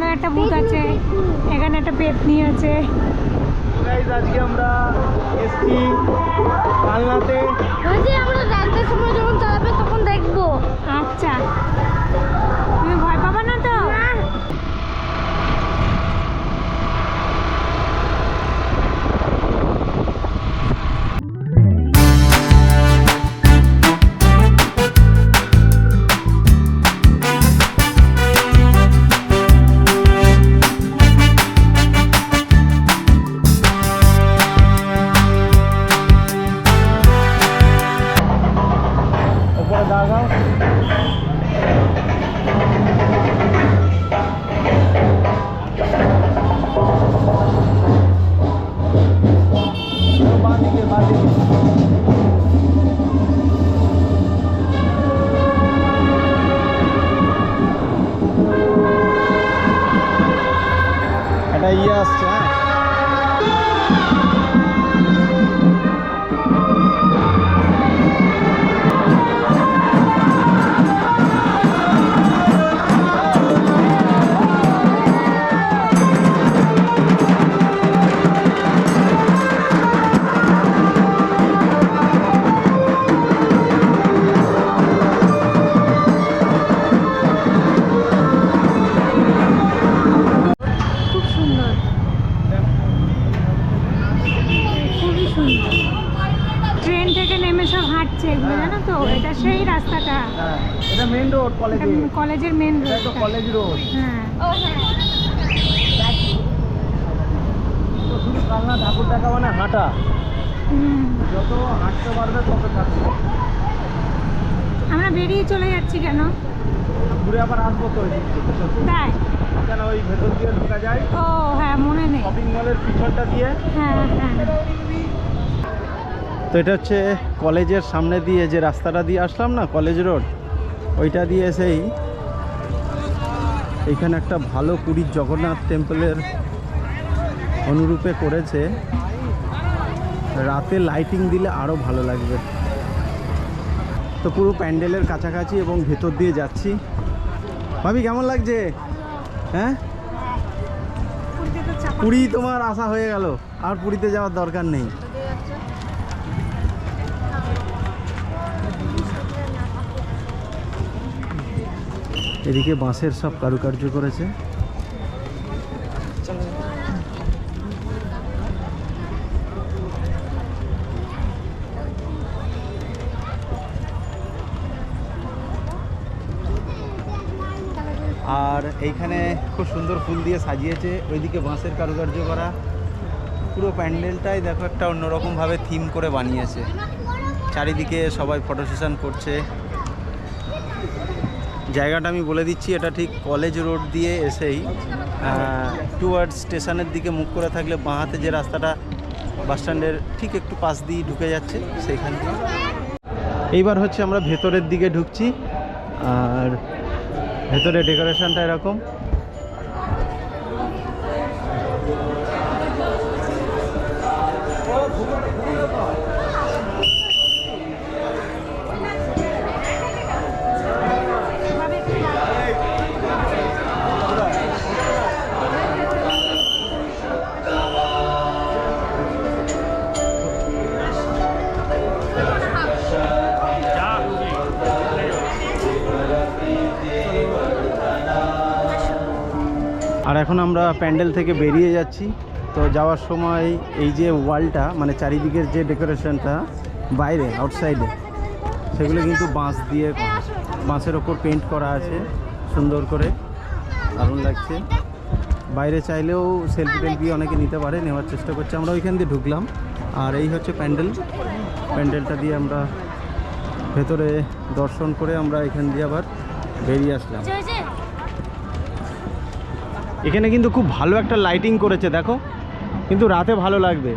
এখানেও একটা বুথ আছে এখানে একটা পেতনি আছে। আজকে আমরা এসছি কালনাতে আমরা রাতের সময় যখন চালাবে তখন দেখব। আচ্ছা। Valeu. রোড কলেজে কলেজের মেন এটা তো কলেজ রোড। হ্যাঁ ও হ্যাঁ। তো শুধু কালনা ঠাকুর দেখা মানে হাঁটা। যত হাঁটতে পারবে তত থাকবে আমরা বেরিয়ে চলে যাচ্ছি কেন? ঘুরে আবার আসব তো ওই তাই? কেন ওই ভেতর দিয়ে ঢোকা যায়? ও হ্যাঁ মনে নেই। শপিং মলের পিছনটা দিয়ে। হ্যাঁ হ্যাঁ। তো এটা হচ্ছে কলেজের সামনে দিয়ে যে রাস্তাটা দিয়ে আসলাম না কলেজ রোড ওইটা দিয়ে সেই এখানে একটা ভালো পুরীর জগন্নাথ টেম্পলের অনুরূপে করেছে। রাতে লাইটিং দিলে আরও ভালো লাগবে। তো পুরো প্যান্ডেলের কাছাকাছি এবং ভেতর দিয়ে যাচ্ছি। ভাবি, কেমন লাগছে? হ্যাঁ? পুরী তোমার আশা হয়ে গেল। আর পুরীতে যাওয়ার দরকার নেই। এদিকে বাঁশের সব কারুকার্য করেছে। আর এইখানে খুব সুন্দর ফুল দিয়ে সাজিয়েছে। ওইদিকে বাঁশের কারুকার্য করা। পুরো প্যান্ডেলটাই দেখো একটা অন্যরকমভাবে থিম করে বানিয়েছে। চারিদিকে সবাই ফটো সেশন করছে। জায়গাটা আমি বলে দিচ্ছি, এটা ঠিক কলেজ রোড দিয়ে এসেই টুয়ার্ড স্টেশনের দিকে মুখ করে থাকলে বাঁ হাতে যে রাস্তাটা বাস স্ট্যান্ডের ঠিক একটু পাশ দিয়ে ঢুকে যাচ্ছে সেইখান থেকে এইবার হচ্ছে আমরা ভেতরের দিকে ঢুকছি, আর ভেতরে ডেকোরেশনটা এরকম। আর এখন আমরা প্যান্ডেল থেকে বেরিয়ে যাচ্ছি। তো যাওয়ার সময় এই যে ওয়ালটা মানে চারিদিকের যে ডেকোরেশনটা বাইরে আউটসাইডে সেগুলো কিন্তু বাঁশ দিয়ে বাঁশের ওপর পেন্ট করা আছে, সুন্দর করে। দারুণ লাগছে। বাইরে চাইলেও সেলফি টেলফি অনেকে নিতে পারে, নেওয়ার চেষ্টা করছে। আমরা ওইখান দিয়ে ঢুকলাম। আর এই হচ্ছে প্যান্ডেল। প্যান্ডেলটা দিয়ে আমরা ভেতরে দর্শন করে আমরা এখান দিয়ে আবার বেরিয়ে আসলাম। এখানে কিন্তু খুব ভালো একটা লাইটিং করেছে দেখো। কিন্তু রাতে ভালো লাগবে।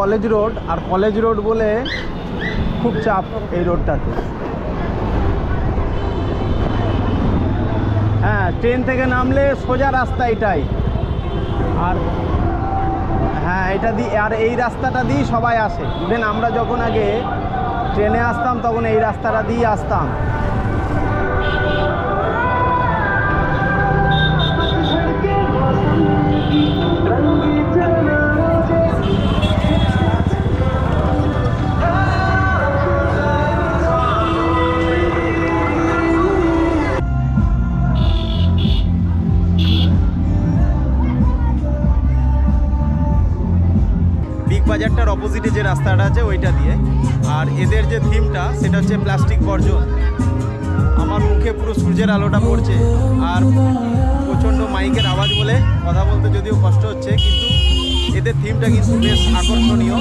কলেজ রোড আর কলেজ রোড বলে খুব চাপ এই রোডটাতে। হ্যাঁ ট্রেন থেকে নামলে সোজা রাস্তা এটাই। আর হ্যাঁ এটা দিয়ে আর এই রাস্তাটা দিয়েই সবাই আসে। ইভেন আমরা যখন আগে ট্রেনে আসতাম, তখন এই রাস্তাটা দিয়ে আসতাম। অপোজিটে যে রাস্তাটা আছে ওইটা দিয়ে। আর এদের যে থিমটা, সেটা হচ্ছে প্লাস্টিক বর্জন। আমার মুখে পুরো সূর্যের আলোটা পড়ছে। আর প্রচণ্ড মাইকের আওয়াজ বলে কথা বলতে যদিও কষ্ট হচ্ছে, কিন্তু এদের থিমটা কিন্তু বেশ আকর্ষণীয়।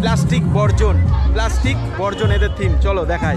প্লাস্টিক বর্জন প্লাস্টিক বর্জন এদের থিম। চলো, দেখাই।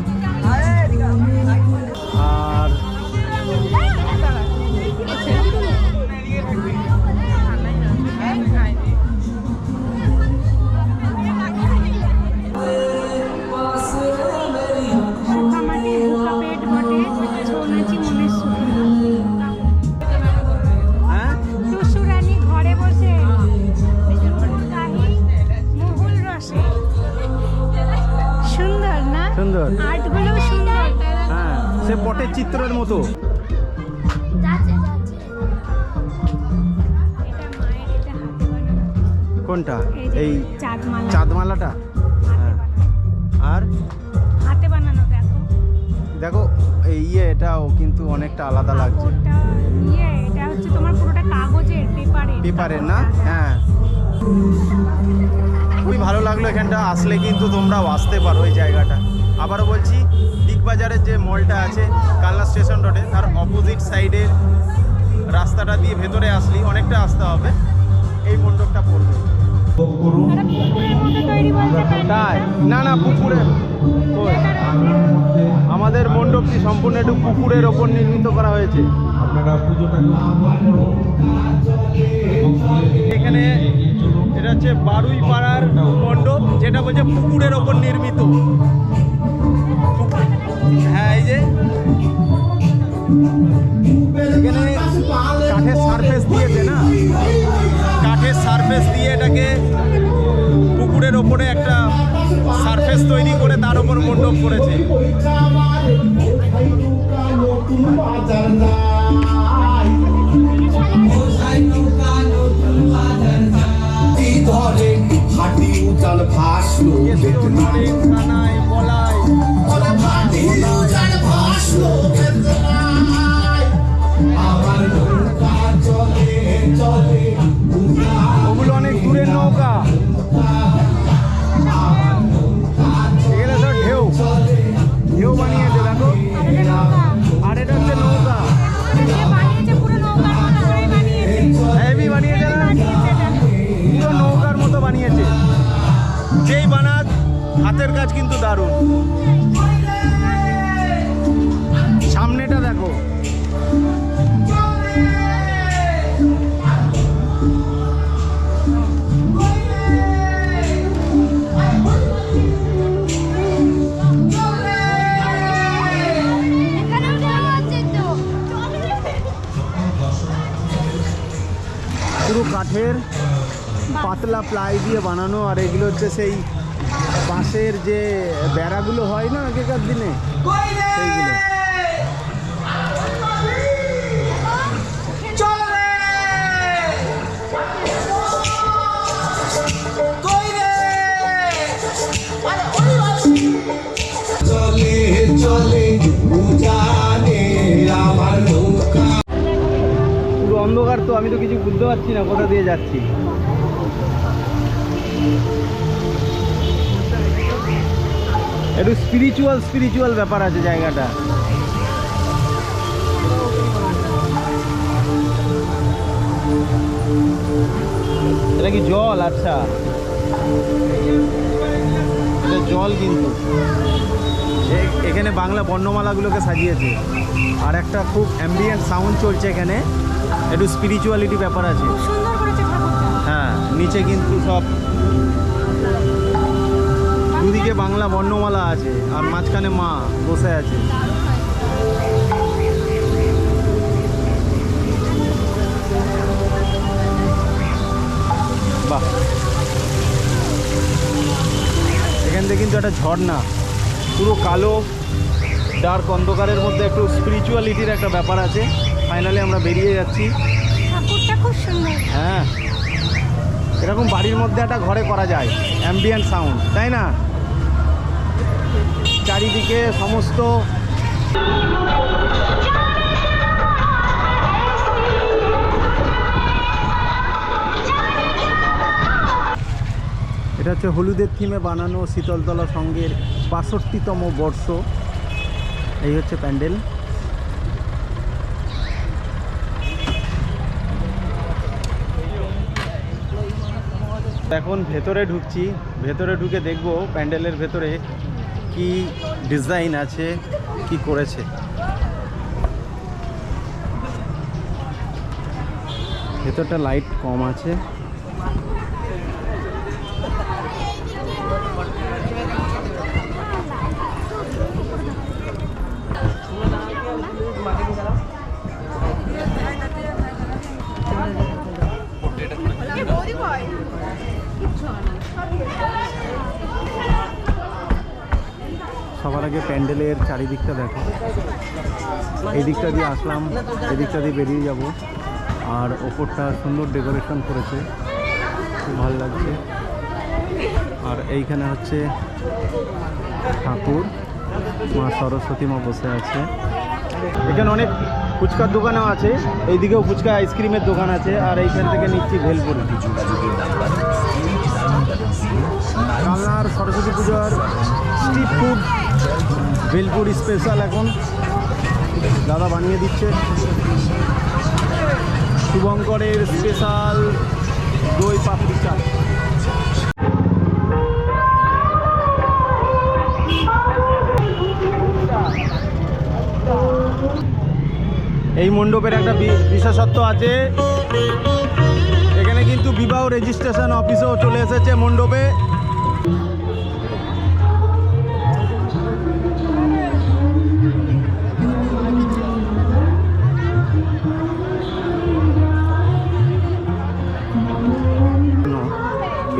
কোনটা? এই চাঁদমালা। চাঁদমালাটা? হ্যাঁ। আর? হাতে বানানো দেখো। দেখো এই ইয়ে এটাও কিন্তু অনেকটা আলাদা লাগছে। ইয়ে এটা হচ্ছে তোমার পুরোটা কাগজের পেপারের পেপারের না? হ্যাঁ। খুবই ভালো লাগল এখানটা। আসলে কিন্তু তোমরাও আসতে পারো এই জায়গাটা। আবারও বলছি বিগ বাজারের যে মলটা আছে কালনা স্টেশন রোডে তার অপোজিট সাইডে রাস্তাটা দিয়ে ভেতরে আসলি অনেকটা আসতে হবে। এই মণ্ডপটা পড়বে। তাই? না না পুকুরে আমাদের মণ্ডপটি সম্পূর্ণ একটু পুকুরের ওপর নির্মিত করা হয়েছে। আপনারা পুজোটা এখানে এটা হচ্ছে বারুই পাড়ার মণ্ডপ যেটা বলছে পুকুরের ওপর নির্মিত। হ্যাঁ এই যে। এখানে কাঠের সারফেস সারফেস দিয়ে এটাকে পুকুরের ওপরে একটা সারফেস তৈরি করে তার ওপর মণ্ডপ করেছে। ধরে হাটি উজান ভাসলো হাতের কাজ কিন্তু দারুণ। সামনেটা দেখো। পুরো কাঠের পাতলা প্লাই দিয়ে বানানো, আর এগুলো হচ্ছে সেই বাঁশের যে বেড়াগুলো হয় না আগেকার দিনে? সেইগুলো। চলে চলে উজানে আমার নৌকা। পুরো অন্ধকার তো আমি তো কিছু বুঝতে পারছি না কোথা দিয়ে যাচ্ছি? একটু স্পিরিচুয়াল স্পিরিচুয়াল ব্যাপার আছে জায়গাটা। এটা কি জল? আচ্ছা। এটা জল কিন্তু। এখানে বাংলা বর্ণমালাগুলোকে সাজিয়েছে। আর একটা খুব অ্যাম্বিয়েন্ট সাউন্ড চলছে এখানে। একটু স্পিরিচুয়ালিটি ব্যাপার আছে। হ্যাঁ নিচে কিন্তু সব দুদিকে বাংলা বর্ণমালা আছে আর মাঝখানে মা বসে আছে। বাহ। এখান থেকে কিন্তু একটা ঝর্ণা পুরো কালো ডার্ক অন্ধকারের মধ্যে একটু স্পিরিচুয়ালিটির একটা ব্যাপার আছে। ফাইনালি আমরা বেরিয়ে যাচ্ছি। হ্যাঁ। এরকম বাড়ির মধ্যে একটা ঘরে করা যায় অ্যাম্বিয়েন্ট সাউন্ড তাই না? চারিদিকে সমস্ত এটা হচ্ছে হলুদের থিমে বানানো শীতলতলা সঙ্গের বাষট্টিতম বর্ষ। এই হচ্ছে প্যান্ডেল। এখন ভেতরে ঢুকছি। ভেতরে ঢুকে দেখব প্যান্ডেলের ভেতরে কি ডিজাইন আছে কি করেছে? ভেতরটা লাইট কম আছে। সবার আগে প্যান্ডেলের চারিদিকটা দেখো। এই দিকটা দিয়ে আসলাম এই দিকটা দিয়ে বেরিয়ে যাব। আর ওপরটা সুন্দর ডেকোরেশন করেছে, খুব ভালো লাগছে। আর এইখানে হচ্ছে ঠাকুর, মা সরস্বতী মা বসে আছে। এখানে অনেক ফুচকার দোকানও আছে, এইদিকেও ফুচকা আইসক্রিমের দোকান আছে, আর এইখান থেকে নিচ্ছি ভেলপুরি। কালনার সরস্বতী পুজোর স্ট্রিট ফুড। ভেলপুর স্পেশাল এখন। দাদা বানিয়ে দিচ্ছে। শুভঙ্করের স্পেশাল দই পাপড়ি চাট। এই মণ্ডপের একটা বিশেষত্ব আছে। এখানে কিন্তু বিবাহ রেজিস্ট্রেশন অফিসেও চলে এসেছে মণ্ডপে।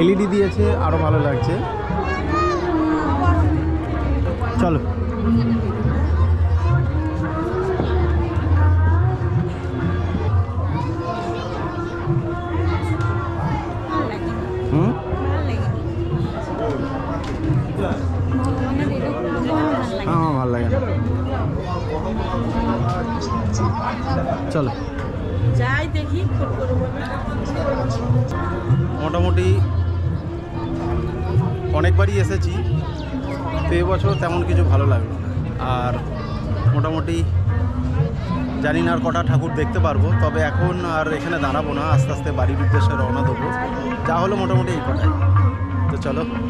এলইডি দিয়েছে আরও ভালো লাগছে। চলো। আমার ভালো লাগে চলো। যাই দেখি মোটামুটি অনেকবারই এসেছি, তো এবছর তেমন কিছু ভালো লাগল আর মোটামুটি জানি না আর কটা ঠাকুর দেখতে পারব, তবে এখন আর এখানে দাঁড়াবো না, আস্তে আস্তে বাড়ির উদ্দেশ্যে রওনা দেবো। যা হলো মোটামুটি এই কটাই। তো চলো।